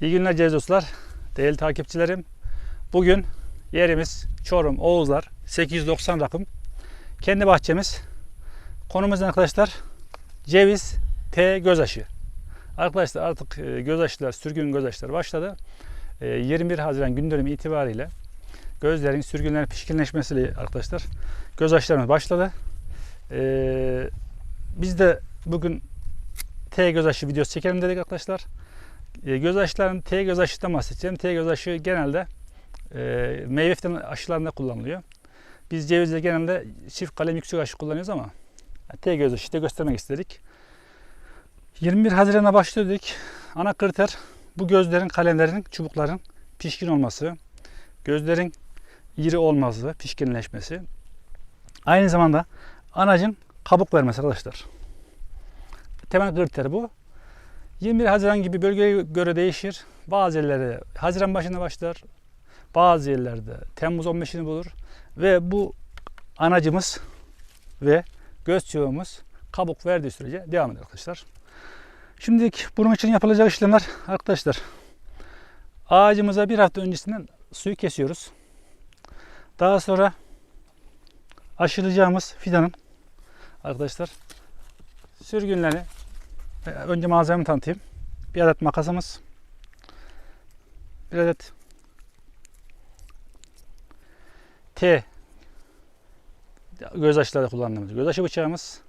İyi günler Ceviz dostlar. Değerli takipçilerim. Bugün yerimiz Çorum Oğuzlar 890 rakım. Kendi bahçemiz. Konumuz arkadaşlar? Ceviz T göz aşı. Arkadaşlar artık e, göz aşılar, sürgün göz aşıları başladı. E, 21 Haziran gün dönümü itibariyle gözlerin sürgünlerin pişkinleşmesiyle arkadaşlar göz aşılarımız başladı. E, biz de bugün T göz aşı videosu çekelim dedik arkadaşlar. E, göz aşılarının T göz aşıdan bahsedeceğim. T göz aşı genelde e, meyve aşılarında kullanılıyor. Biz cevizde genelde çift kalem yüksek aşı kullanıyoruz ama T göz aşı da göstermek istedik. 21 Haziran'a başlıyorduk. Ana kriter bu gözlerin kalemlerin çubukların pişkin olması, gözlerin iri olması, pişkinleşmesi. Aynı zamanda anacın kabuk vermesi arkadaşlar. Temel kriter bu. 21 Haziran gibi bölgeye göre değişir. Bazı yerlerde Haziran başında başlar. Bazı yerlerde Temmuz 15'ini bulur. Ve bu anacımız ve göz çubuğumuz kabuk verdiği sürece devam eder arkadaşlar. Şimdi bunun için yapılacak işlemler arkadaşlar. Ağacımıza bir hafta öncesinden suyu kesiyoruz. Daha sonra aşılayacağımız fidanın arkadaşlar sürgünleri e, önce malzememi tanıtayım. Bir adet makasımız. Bir adet T göz aşılarda kullandığımız göz aşı bıçağımız.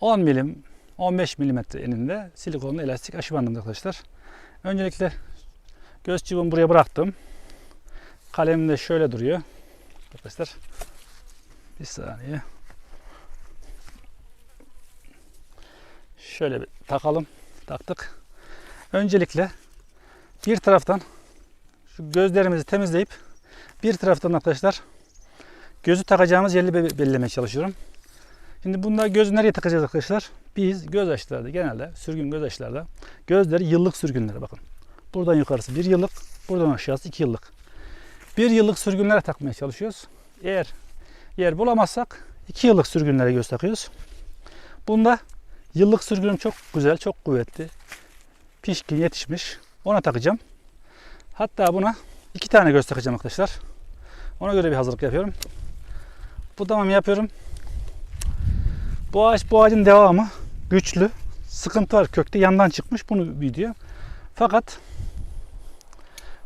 10 milim 15 milimetre eninde silikonlu elastik aşı bandımız arkadaşlar. Öncelikle göz çubuğumu buraya bıraktım. Kalemim de şöyle duruyor. Arkadaşlar bir saniye. Şöyle bir takalım. Taktık. Öncelikle bir taraftan şu gözlerimizi temizleyip bir taraftan arkadaşlar gözü takacağımız yeri be- belirlemeye çalışıyorum. Şimdi bunda gözü nereye takacağız arkadaşlar? Biz göz aşılarda genelde sürgün göz aşılarda gözleri yıllık sürgünlere bakın. Buradan yukarısı bir yıllık, buradan aşağısı iki yıllık. Bir yıllık sürgünlere takmaya çalışıyoruz. Eğer yer bulamazsak iki yıllık sürgünlere göz takıyoruz. Bunda Yıllık sürgünüm çok güzel, çok kuvvetli. Pişkin, yetişmiş. Ona takacağım. Hatta buna iki tane göz takacağım arkadaşlar. Ona göre bir hazırlık yapıyorum. Budamamı yapıyorum. Bu ağaç, bu ağacın devamı güçlü. Sıkıntı var kökte yandan çıkmış. Bunu video. Fakat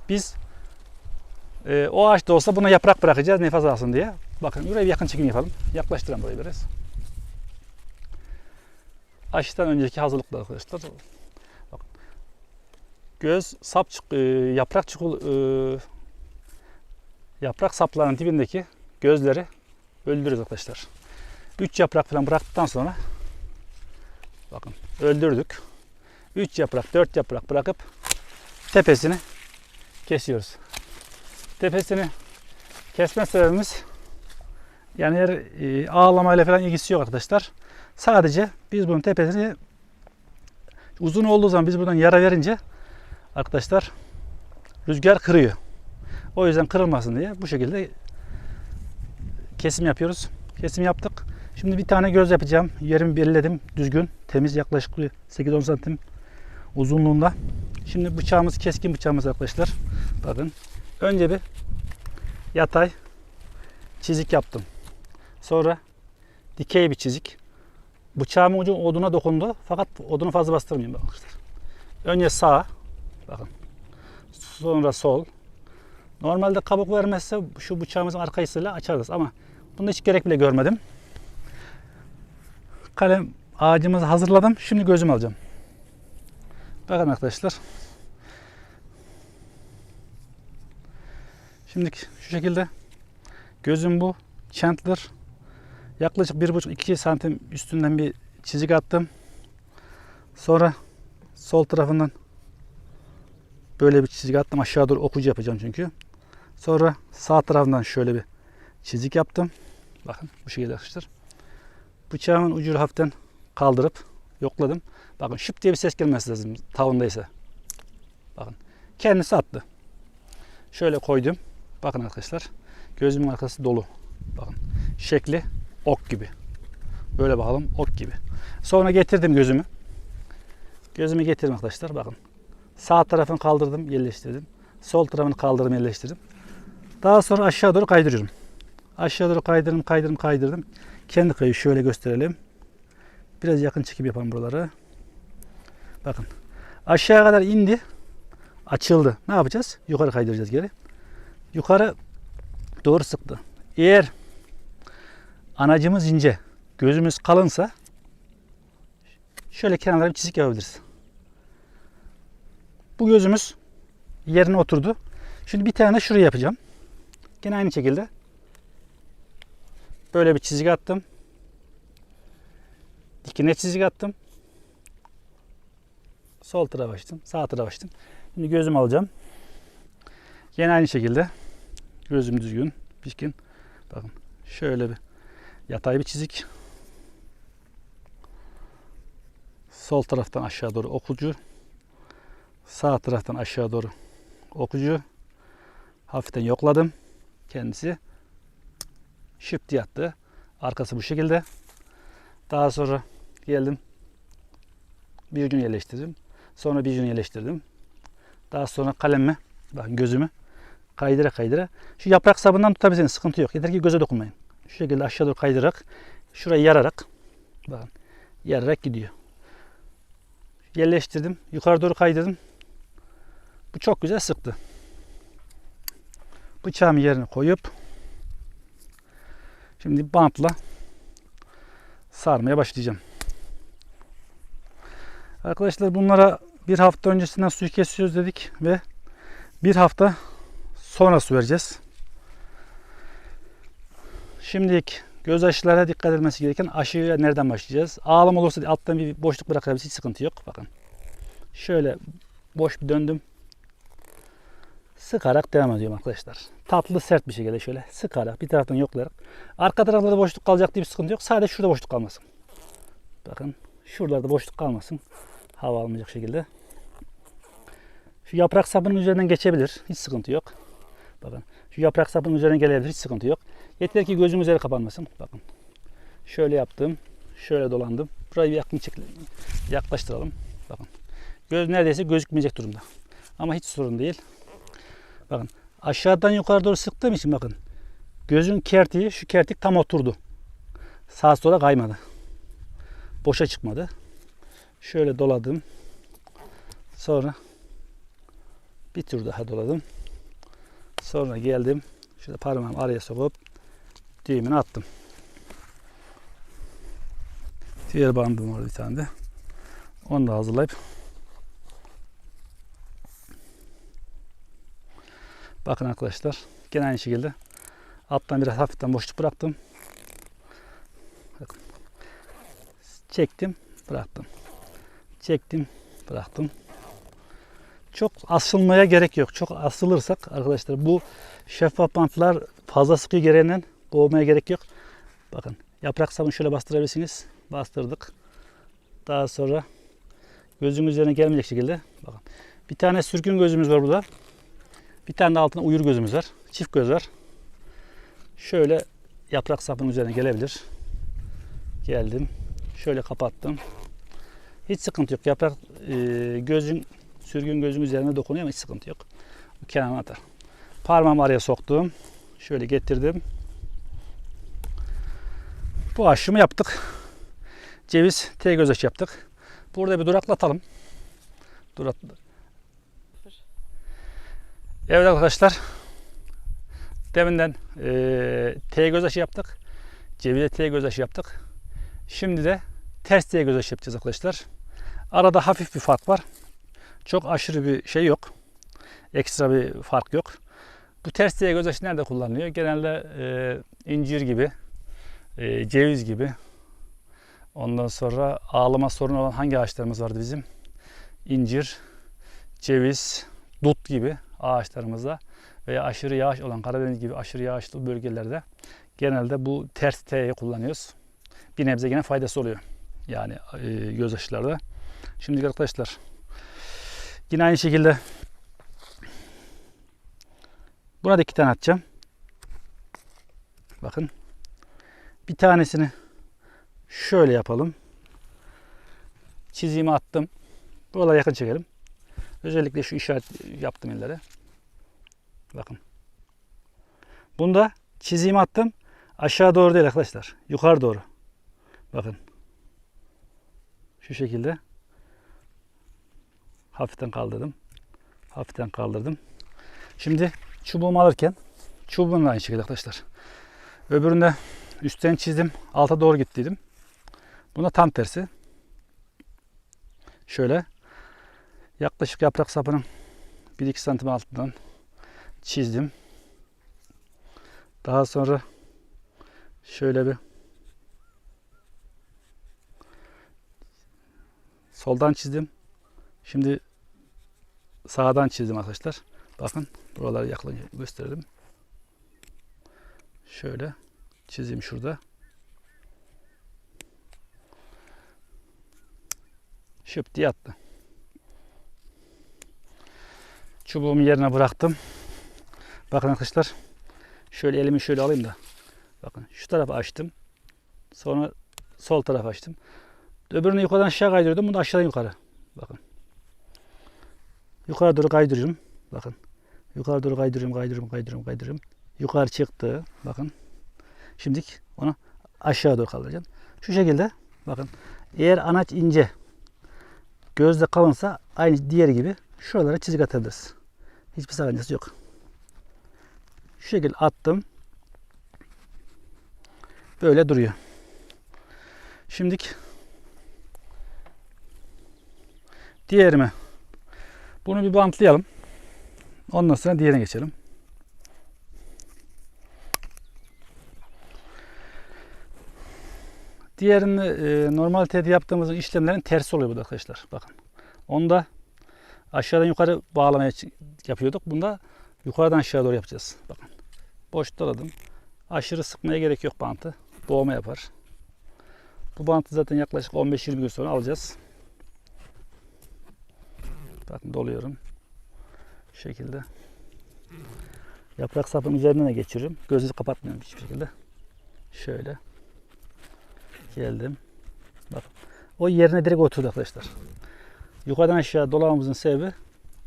biz e, o ağaç da olsa buna yaprak bırakacağız nefes alsın diye. Bakın buraya bir yakın çekim yapalım. Yaklaştıralım burayı biraz aşıdan önceki hazırlıklar arkadaşlar. Bak. Göz sap çık- e, yaprak çukul e, yaprak saplarının dibindeki gözleri öldürürüz arkadaşlar. 3 yaprak falan bıraktıktan sonra bakın öldürdük. 3 yaprak, 4 yaprak bırakıp tepesini kesiyoruz. Tepesini kesme sebebimiz yani her e, ağlamayla falan ilgisi yok arkadaşlar. Sadece biz bunun tepesini uzun olduğu zaman biz buradan yara verince arkadaşlar rüzgar kırıyor. O yüzden kırılmasın diye bu şekilde kesim yapıyoruz. Kesim yaptık. Şimdi bir tane göz yapacağım. Yerimi belirledim. Düzgün, temiz yaklaşık 8-10 santim uzunluğunda. Şimdi bıçağımız keskin bıçağımız arkadaşlar. Bakın. Önce bir yatay çizik yaptım. Sonra dikey bir çizik. Bıçağımın ucu oduna dokundu. Fakat odunu fazla bastırmayayım arkadaşlar. Önce sağ. Bakın. Sonra sol. Normalde kabuk vermezse şu bıçağımızın arkasıyla açarız ama bunda hiç gerek bile görmedim. Kalem ağacımızı hazırladım. Şimdi gözüm alacağım. Bakın arkadaşlar. Şimdi şu şekilde gözüm bu. Chandler Yaklaşık 1,5-2 santim üstünden bir çizik attım. Sonra sol tarafından böyle bir çizik attım. Aşağı doğru okucu yapacağım çünkü. Sonra sağ tarafından şöyle bir çizik yaptım. Bakın bu şekilde arkadaşlar. Bıçağımın ucunu hafiften kaldırıp yokladım. Bakın şıp diye bir ses gelmesi lazım tavındaysa. Bakın kendisi attı. Şöyle koydum. Bakın arkadaşlar gözümün arkası dolu. Bakın şekli ok gibi. Böyle bakalım ok gibi. Sonra getirdim gözümü. Gözümü getirdim arkadaşlar bakın. Sağ tarafını kaldırdım, yerleştirdim. Sol tarafını kaldırdım, yerleştirdim. Daha sonra aşağı doğru kaydırıyorum. Aşağı doğru kaydırdım, kaydırdım, kaydırdım. Kendi kayı şöyle gösterelim. Biraz yakın çekim yapalım buraları. Bakın. Aşağıya kadar indi. Açıldı. Ne yapacağız? Yukarı kaydıracağız geri. Yukarı doğru sıktı. Eğer anacımız ince, gözümüz kalınsa şöyle kenarlara bir çizik yapabiliriz. Bu gözümüz yerine oturdu. Şimdi bir tane de şuraya yapacağım. Gene aynı şekilde böyle bir çizik attım. Dikine çizik attım. Sol tarafa açtım, sağ tarafa açtım. Şimdi gözüm alacağım. Yine aynı şekilde gözüm düzgün, pişkin. Bakın şöyle bir yatay bir çizik. Sol taraftan aşağı doğru okucu. Sağ taraftan aşağı doğru okucu. Hafiften yokladım. Kendisi şıp diye attı. Arkası bu şekilde. Daha sonra geldim. Bir ucunu yerleştirdim. Sonra bir ucunu yerleştirdim. Daha sonra kalemi, bakın gözümü kaydıra kaydıra. Şu yaprak sabından tutabilirsiniz. Sıkıntı yok. Yeter ki göze dokunmayın. Şu şekilde aşağı doğru kaydırarak şurayı yararak bakın yararak gidiyor. Yerleştirdim. Yukarı doğru kaydırdım. Bu çok güzel sıktı. Bıçağımı yerine koyup şimdi bantla sarmaya başlayacağım. Arkadaşlar bunlara bir hafta öncesinden suyu kesiyoruz dedik ve bir hafta sonra su vereceğiz. Şimdilik göz aşılara dikkat edilmesi gereken aşıya nereden başlayacağız? Ağlam olursa alttan bir boşluk bırakabiliriz. Hiç sıkıntı yok. Bakın. Şöyle boş bir döndüm. Sıkarak devam ediyorum arkadaşlar. Tatlı sert bir şekilde şöyle sıkarak bir taraftan yoklayarak. Arka tarafta da boşluk kalacak diye bir sıkıntı yok. Sadece şurada boşluk kalmasın. Bakın şuralarda boşluk kalmasın. Hava almayacak şekilde. Şu yaprak sapının üzerinden geçebilir. Hiç sıkıntı yok. Bakın. Şu yaprak sapının üzerine gelebilir. Hiç sıkıntı yok. Yeter ki gözüm üzeri kapanmasın. Bakın. Şöyle yaptım. Şöyle dolandım. Burayı bir yakın. Yaklaştıralım. Bakın. Göz neredeyse gözükmeyecek durumda. Ama hiç sorun değil. Bakın. Aşağıdan yukarı doğru sıktığım için bakın. Gözün kertiği, şu kertik tam oturdu. Sağa sola kaymadı. Boşa çıkmadı. Şöyle doladım. Sonra bir tur daha doladım. Sonra geldim. Şöyle parmağımı araya sokup düğümünü attım. Diğer bandım var bir tane de. Onu da hazırlayıp Bakın arkadaşlar. Gene aynı şekilde alttan biraz hafiften boşluk bıraktım. Çektim, bıraktım. Çektim, bıraktım. Çok asılmaya gerek yok. Çok asılırsak arkadaşlar bu şeffaf bantlar fazla sıkı gereğinden boğmaya gerek yok. Bakın yaprak sabunu şöyle bastırabilirsiniz. Bastırdık. Daha sonra gözün üzerine gelmeyecek şekilde bakın. Bir tane sürgün gözümüz var burada. Bir tane de altında uyur gözümüz var. Çift göz var. Şöyle yaprak sapının üzerine gelebilir. Geldim. Şöyle kapattım. Hiç sıkıntı yok. Yaprak e, gözün sürgün gözün üzerine dokunuyor ama hiç sıkıntı yok. Kenarına atar. Parmağımı araya soktum. Şöyle getirdim. Bu aşımı yaptık. Ceviz T göz aşı yaptık. Burada bir duraklatalım. Durak. Evet arkadaşlar. Deminden e, T göz aşı yaptık. Cevize T göz aşı yaptık. Şimdi de ters T göz aşı yapacağız arkadaşlar. Arada hafif bir fark var. Çok aşırı bir şey yok. Ekstra bir fark yok. Bu ters diye göz aşı nerede kullanılıyor? Genelde e, incir gibi, e, ceviz gibi. Ondan sonra ağlama sorunu olan hangi ağaçlarımız vardı bizim? İncir, ceviz, dut gibi ağaçlarımızda veya aşırı yağış olan Karadeniz gibi aşırı yağışlı bölgelerde genelde bu ters T'yi kullanıyoruz. Bir nebze yine faydası oluyor. Yani e, göz aşılarda. Şimdi arkadaşlar Yine aynı şekilde buna da iki tane atacağım. Bakın. Bir tanesini şöyle yapalım. Çizimi attım. Buralara yakın çekelim. Özellikle şu işaret yaptım illere. Bakın. Bunda çizimi attım. Aşağı doğru değil arkadaşlar. Yukarı doğru. Bakın. Şu şekilde. Hafiften kaldırdım. Hafiften kaldırdım. Şimdi çubuğumu alırken çubuğum aynı şekilde arkadaşlar. Öbüründe üstten çizdim. Alta doğru gittiydim. Buna tam tersi. Şöyle yaklaşık yaprak sapının 1-2 santim altından çizdim. Daha sonra şöyle bir soldan çizdim. Şimdi sağdan çizdim arkadaşlar. Bakın buraları yaklaşık gösterdim. Şöyle çizeyim şurada. Şıp diye attı. Çubuğumu yerine bıraktım. Bakın arkadaşlar. Şöyle elimi şöyle alayım da. Bakın şu tarafa açtım. Sonra sol tarafa açtım. Öbürünü yukarıdan aşağı kaydırıyordum. Bunu da aşağıdan yukarı. Bakın. Yukarı doğru kaydırıyorum. Bakın. Yukarı doğru kaydırıyorum, kaydırıyorum, kaydırıyorum, kaydırıyorum. Yukarı çıktı. Bakın. Şimdi onu aşağı doğru kaldıracağım. Şu şekilde bakın. Eğer anaç ince gözde kalınsa aynı diğer gibi şuralara çizik atabiliriz. Hiçbir sakıncası yok. Şu şekilde attım. Böyle duruyor. Şimdiki diğerimi bunu bir bantlayalım. Ondan sonra diğerine geçelim. Diğerini e, normal tedi yaptığımız işlemlerin tersi oluyor bu arkadaşlar. Bakın. Onda aşağıdan yukarı bağlamaya yapıyorduk. Bunda yukarıdan aşağı doğru yapacağız. Bakın. Boş doladım. Aşırı sıkmaya gerek yok bantı. Boğma yapar. Bu bantı zaten yaklaşık 15-20 gün sonra alacağız. Bakın doluyorum. Şu şekilde. Yaprak sapının üzerine de geçiriyorum. Gözü kapatmıyorum hiçbir şekilde. Şöyle. Geldim. Bak. O yerine direkt oturdu arkadaşlar. Yukarıdan aşağı dolamamızın sebebi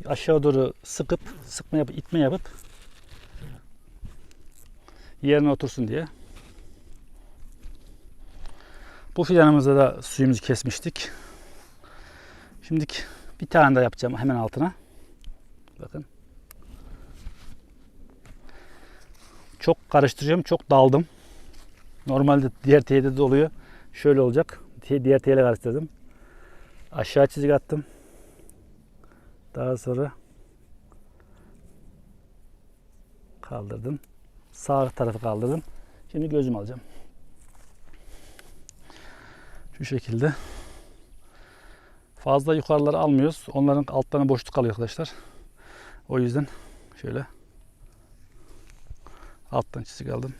aşağı doğru sıkıp sıkma yapıp itme yapıp yerine otursun diye. Bu fidanımızda da suyumuzu kesmiştik. Şimdi bir tane daha yapacağım hemen altına. Bakın. Çok karıştırıyorum. Çok daldım. Normalde diğer teyde de oluyor. Şöyle olacak. Di- Diğer teyle karıştırdım. Aşağı çizik attım. Daha sonra kaldırdım. Sağ tarafı kaldırdım. Şimdi gözüm alacağım. Şu şekilde. Fazla yukarıları almıyoruz. Onların altlarına boşluk kalıyor arkadaşlar. O yüzden şöyle alttan çizik aldım.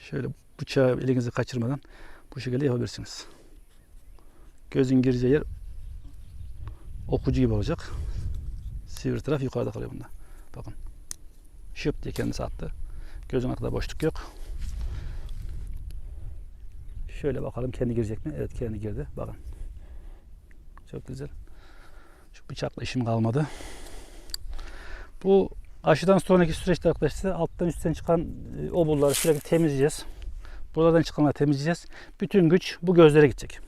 Şöyle bıçağı elinizi kaçırmadan bu şekilde yapabilirsiniz. Gözün gireceği yer okucu gibi olacak. Sivri taraf yukarıda kalıyor bunda. Bakın. Şıp diye kendisi attı. Gözün kadar boşluk yok. Şöyle bakalım kendi girecek mi? Evet kendi girdi. Bakın. Çok güzel. Şu bıçakla işim kalmadı. Bu aşıdan sonraki süreçte arkadaşlar alttan üstten çıkan e, obulları sürekli temizleyeceğiz. Buralardan çıkanları temizleyeceğiz. Bütün güç bu gözlere gidecek.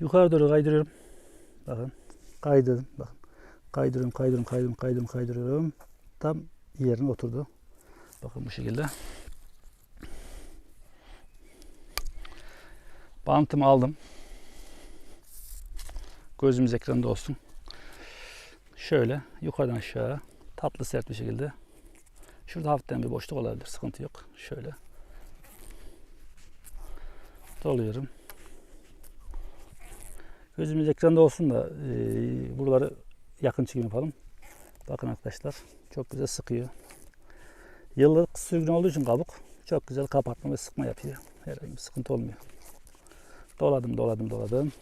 Yukarı doğru kaydırıyorum. Bakın. Kaydırdım. Bakın. Kaydırıyorum, kaydırıyorum, kaydırıyorum, kaydırıyorum, kaydırıyorum. Tam yerine oturdu. Bakın bu şekilde. Bantımı aldım. Gözümüz ekranda olsun. Şöyle yukarıdan aşağı tatlı sert bir şekilde. Şurada hafiften bir boşluk olabilir. Sıkıntı yok. Şöyle. Doluyorum. Gözümüz ekranda olsun da e, buraları yakın çekim yapalım. Bakın arkadaşlar çok güzel sıkıyor. Yıllık sürgün olduğu için kabuk çok güzel kapatma ve sıkma yapıyor. Herhangi bir sıkıntı olmuyor. Doladım, doladım, doladım.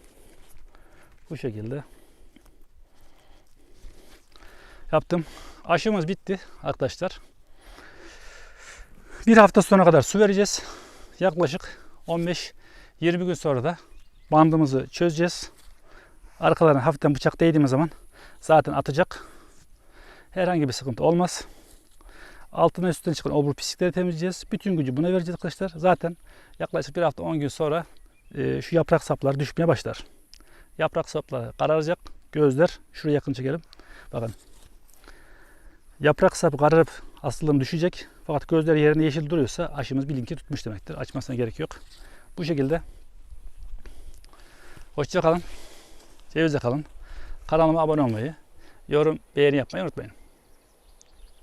Bu şekilde yaptım. Aşımız bitti arkadaşlar. Bir hafta sonra kadar su vereceğiz. Yaklaşık 15-20 gün sonra da bandımızı çözeceğiz. Arkalarına hafiften bıçak değdiğimiz zaman zaten atacak. Herhangi bir sıkıntı olmaz. Altına üstüne çıkan obur pislikleri temizleyeceğiz. Bütün gücü buna vereceğiz arkadaşlar. Zaten yaklaşık bir hafta 10 gün sonra e, şu yaprak sapları düşmeye başlar. Yaprak sapları kararacak. Gözler şuraya yakın çekelim. Bakın. Yaprak sapı kararıp aslılığım düşecek. Fakat gözler yerinde yeşil duruyorsa aşımız bilinki tutmuş demektir. Açmasına gerek yok. Bu şekilde. Hoşça kalın. Kalın. Kanalıma abone olmayı, yorum, beğeni yapmayı unutmayın.